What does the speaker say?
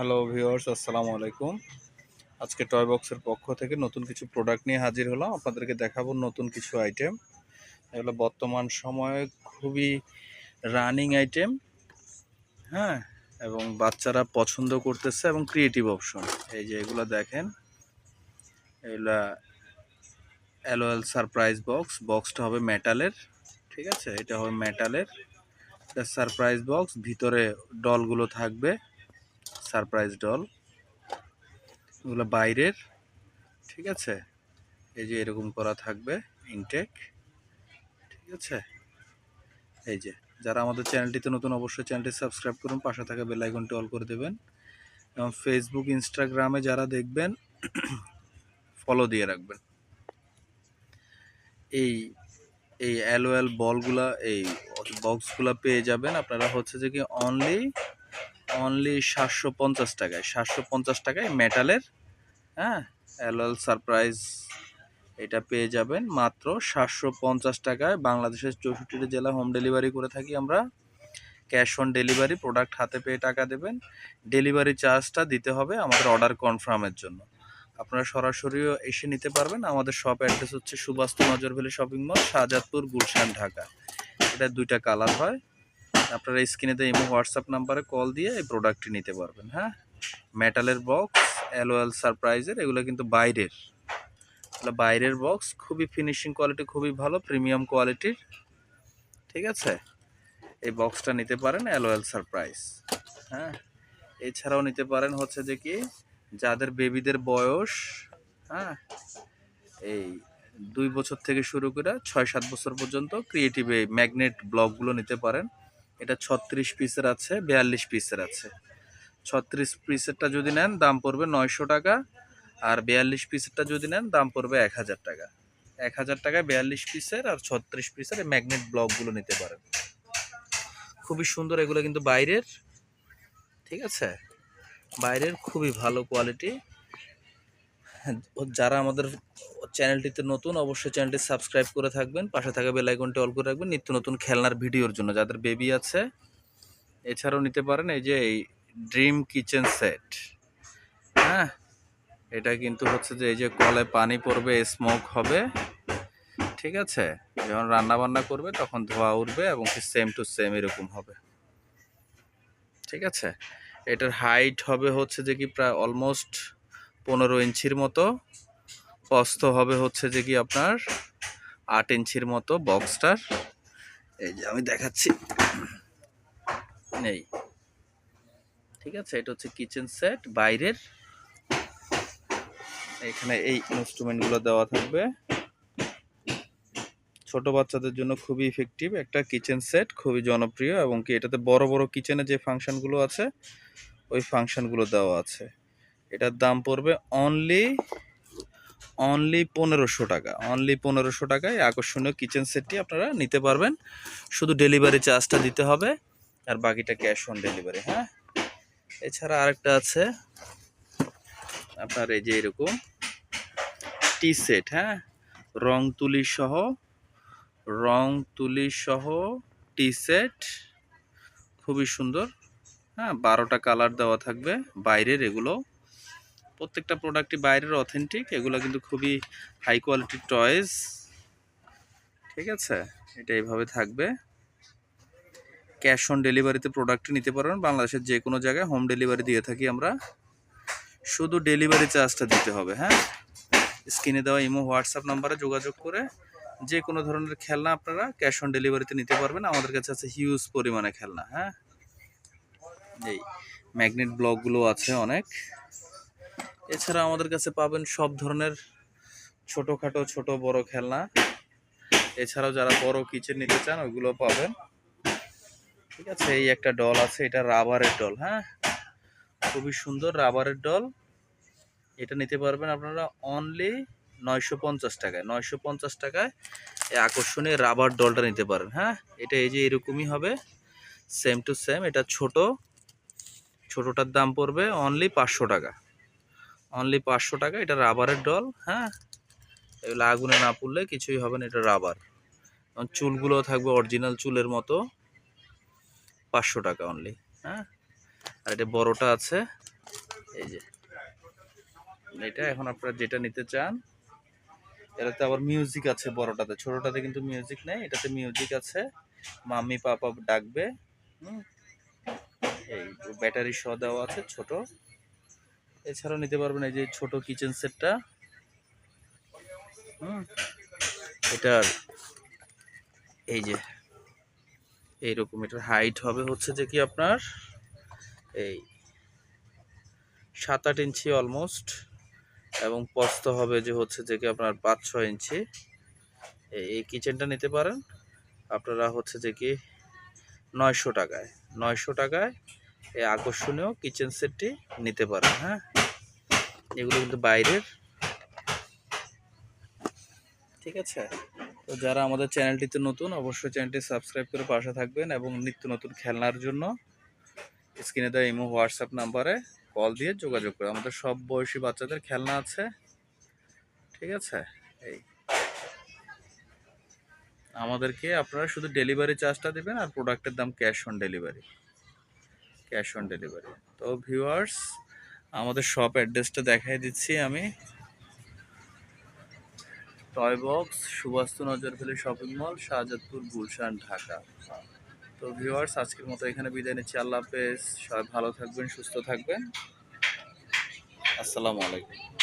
Hello viewers, আসসালামু আলাইকুম। আজকে টয় বক্সের পক্ষ থেকে নতুন কিছু প্রোডাক্ট নিয়ে হাজির হলাম। আপনাদেরকে দেখাবো নতুন কিছু আইটেম এগুলো বর্তমান সময়ে খুবই রানিং আইটেম হ্যাঁ এবং বাচ্চারা পছন্দ করতেছে এবং ক্রিয়েটিভ অপশন এই যে এগুলো দেখেন, এগুলা অ্যালোয়েল সারপ্রাইজ বক্স বক্সটা হবে মেটালের ঠিক আছে? এটা হবে মেটালের সারপ্রাইজ বক্স ভিতরে ডলগুলো থাকবে। Surprise doll. এগুলো বাইরের, ঠিক আছে? এই যে এরকম করা থাকবে ইনটেক ঠিক আছে? এই যে, যারা আমাদের চ্যানেলটিতে নতুন, অবশ্যই চ্যানেলটি সাবস্ক্রাইব করুন, পাশে থাকা বেল আইকনটি অল করে দেবেন। এবং ফেসবুক ইনস্টাগ্রামে যারা দেখবেন ফলো দিয়ে রাখবেন। এই এই অ্যালোয়াল বলগুলা এই বক্সগুলা পেয়ে যাবেন। আপনারা হচ্ছে যে কি অনলি অনলি সাতশো পঞ্চাশ টাকায়। সাতশো পঞ্চাশ টাকায় মেটালের হ্যাঁ অ্যালোয়াল সারপ্রাইজ এটা পেয়ে যাবেন। মাত্র সাতশো পঞ্চাশ টাকায় বাংলাদেশের চৌষট্টিটি জেলা হোম ডেলিভারি করে থাকি আমরা। ক্যাশ অন ডেলিভারি প্রোডাক্ট হাতে পেয়ে টাকা দেবেন। ডেলিভারি চার্জটা দিতে হবে আমাদের অর্ডার কনফার্মের জন্য। আপনারা সরাসরিও এসে নিতে পারবেন। আমাদের শপ অ্যাড্রেস হচ্ছে Subastu Nazar valley shopping mall Shahjadpur, Gulshan, Dhaka. এটা দুইটা কালার হয়। আপনারা স্ক্রিনেতে ইমো, হোয়াটসঅ্যাপ নাম্বারে কল দিয়ে এই প্রোডাক্টটি নিতে পারবেন হ্যাঁ? মেটালের বক্স, অ্যালোয়াল সারপ্রাইজের, এগুলো কিন্তু বাইরের। এগুলো বাইরের বক্স, খুবই ফিনিশিং কোয়ালিটি খুবই ভালো প্রিমিয়াম কোয়ালিটির ঠিক আছে? এই বক্সটা নিতে পারেন, অ্যালোয়াল সারপ্রাইজ হ্যাঁ? এছাড়াও নিতে পারেন হচ্ছে যে কি, যাদের বেবিদের বয়স হ্যাঁ? এই দুই বছর থেকে শুরু করে ছয় সাত বছর পর্যন্ত ক্রিয়েটিভ এই ম্যাগনেট ব্লকগুলো নিতে পারেন। এটা ছত্রিশ পিসের আছে, বিয়াল্লিশ পিসের আছে। ছত্রিশ পিসেরটা যদি নেন, দাম পড়বে নয়শো টাকা। আর বিয়াল্লিশ পিসেরটা যদি নেন, দাম পড়বে এক হাজার টাকা। এক হাজার টাকায় বিয়াল্লিশ পিসের আর ছত্রিশ পিসের ম্যাগনেট ব্লকগুলো নিতে পারেন। খুবই সুন্দর, এগুলো কিন্তু বাইরের, ঠিক আছে? বাইরের খুবই ভালো কোয়ালিটি যারা আমাদের চ্যানেলটিতে নতুন, অবশ্যই চ্যানেলটি সাবস্ক্রাইব করে থাকবেন। পাশে থাকা বেল আইকনটি অল করে রাখবেন। নিত্য নতুন খেলনার ভিডিওর জন্য। যাদের বেবি আছে, এছাড়াও নিতে পারেন এই যে এই ড্রিম কিচেন সেট হ্যাঁ এটা কিন্তু হচ্ছে যে এই যে কলে পানি পড়বে স্মোক হবে। ঠিক আছে? যখন রান্না বান্না করবে, তখন ধোয়া উঠবে এবং সেম টু সেম এরকম হবে। ঠিক আছে? এটার হাইট হবে হচ্ছে যে কি প্রায় অলমোস্ট পনেরো ইঞ্চির মতো প্রস্থ হবে হচ্ছে যে কি আপনার আট ইঞ্চির মতো বক্সটার। এই যে আমি দেখাচ্ছি। নেই ঠিক আছে, এটা হচ্ছে কিচেন সেট বাইরের। এখানে এই ইনস্ট্রুমেন্টগুলো দেওয়া থাকবে। ছোট বাচ্চাদের জন্য খুবই ইফেক্টিভ একটা কিচেন সেট খুবই জনপ্রিয় এবং কি এটাতে বড় বড় কিচেনে যে ফাংশনগুলো আছে, ওই ফাংশনগুলো দেওয়া আছে। এটার দাম পড়বে অনলি অনলি পনেরোশো টাকা। অনলি পনেরোশো টাকায় আকর্ষণীয় কিচেন সেটটি আপনারা নিতে পারবেন। শুধু ডেলিভারি চার্জটা দিতে হবে, আর বাকিটা ক্যাশ অন ডেলিভারি হ্যাঁ? এছাড়া আরেকটা আছে, আপনার এই যে এরকম টি সেট হ্যাঁ? রং তুলি সহ, রং তুলি সহ টি সেট খুবই সুন্দর হ্যাঁ? বারোটা কালার দেওয়া থাকবে, বাইরের এগুলো প্রত্যেকটা প্রোডাক্টই বাইরের অথেন্টিক এগুলো কিন্তু খুবই হাই কোয়ালিটির টয়েস ঠিক আছে? এটা এইভাবে থাকবে। ক্যাশ অন ডেলিভারিতে প্রোডাক্টটি নিতে পারবেন বাংলাদেশের যে কোনো জায়গায় হোম ডেলিভারি দিয়ে থাকি আমরা। শুধু ডেলিভারি চার্জটা দিতে হবে হ্যাঁ? স্ক্রিনে দেওয়া ইমো হোয়াটসঅ্যাপ নাম্বারে যোগাযোগ করে যে কোনো ধরনের খেলনা আপনারা ক্যাশ অন ডেলিভারিতে নিতে পারবেন। আমাদের কাছে আছে হিউজ পরিমাণে খেলনা হ্যাঁ? এই ম্যাগনেট ব্লকগুলো আছে অনেক। এছাড়া আমাদের কাছে পাবেন সব ধরনের ছোটোখাটো, ছোট, বড় খেলনা। এছাড়াও যারা বড় কিচেন নিতে চান, ওইগুলো পাবেন। ঠিক আছে, এই একটা ডল আছে, এটা রাবারের ডল হ্যাঁ? খুবই সুন্দর রাবারের ডল এটা নিতে পারবেন আপনারা অনলি নয়শো পঞ্চাশ টাকায়। নয়শো পঞ্চাশ টাকায় এই আকর্ষণীয় রাবার ডলটা নিতে পারেন হ্যাঁ? এটা এই যে এরকমই হবে সেম টু সেম এটা ছোট, ছোটোটার দাম পড়বে অনলি পাঁচশো টাকা। অনলি পাঁচশো টাকা, এটা রাবারের ডল হ্যাঁ? এগুলো আগুনে না পুড়লে কিছুই হবে না, এটা রাবার। চুলগুলো থাকবে অরিজিনাল চুলের মতো, পাঁচশো টাকা অনলি হ্যাঁ? আর এটা বড়টা আছে, এই যে। এটা এখন আপনারা যেটা নিতে চান, এটাতে আবার মিউজিক আছে বড়টাতে, ছোটটাতে কিন্তু মিউজিক নেই, এটাতে মিউজিক আছে। মাম্মি, পাপা ডাকবে, হুম? এই ব্যাটারি সহ দেওয়া আছে, ছোট। এছাড়াও নিতে পারবেন এই যে ছোট কিচেন সেটটা হুম এটার এই যে, এইরকম এটার হাইট হবে হচ্ছে যে কি আপনার? এই সাত আট ইঞ্চি অলমোস্ট এবং প্রস্থ হবে যে হচ্ছে যে কি আপনার পাঁচ ছয় ইঞ্চি। এই- এই কিচেনটা নিতে পারেন। আপনারা হচ্ছে যে কি নয়শো টাকায় নয়শো টাকায় এই আকর্ষণীয় কিচেন সেটটি নিতে পারেন হ্যাঁ? এগুলো কিন্তু বাইরের। ঠিক আছে? তো যারা আমাদের চ্যানেলটিতে নতুন, অবশ্যই চ্যানেলটি সাবস্ক্রাইব করে পাশে থাকবেন এবং নিত্য নতুন খেলনার জন্য স্ক্রিনে দেওয়া ইমো, হোয়াটসঅ্যাপ নাম্বারে কল দিয়ে যোগাযোগ করে আমাদের সব বয়সী বাচ্চাদের খেলনা আছে। ঠিক আছে? এই। আমাদেরকে আপনারা শুধু ডেলিভারি চার্জটা দেবেন আর প্রোডাক্টের দাম cash on delivery cash on delivery. তো ভিউয়ার্স, আমাদের শপ অ্যাড্রেসটা দেখাই দিচ্ছি আমি। Toy box Subastu Nazar Valley shopping mall, Shahjadpur, Gulshan, Dhaka. তো ভিউয়ার্স, আজকের মতো এখানে বিদায় নিচ্ছি। আল্লাহ হাফেজ। সবাই ভালো থাকবেন, সুস্থ থাকবেন। আসসালামু আলাইকুম।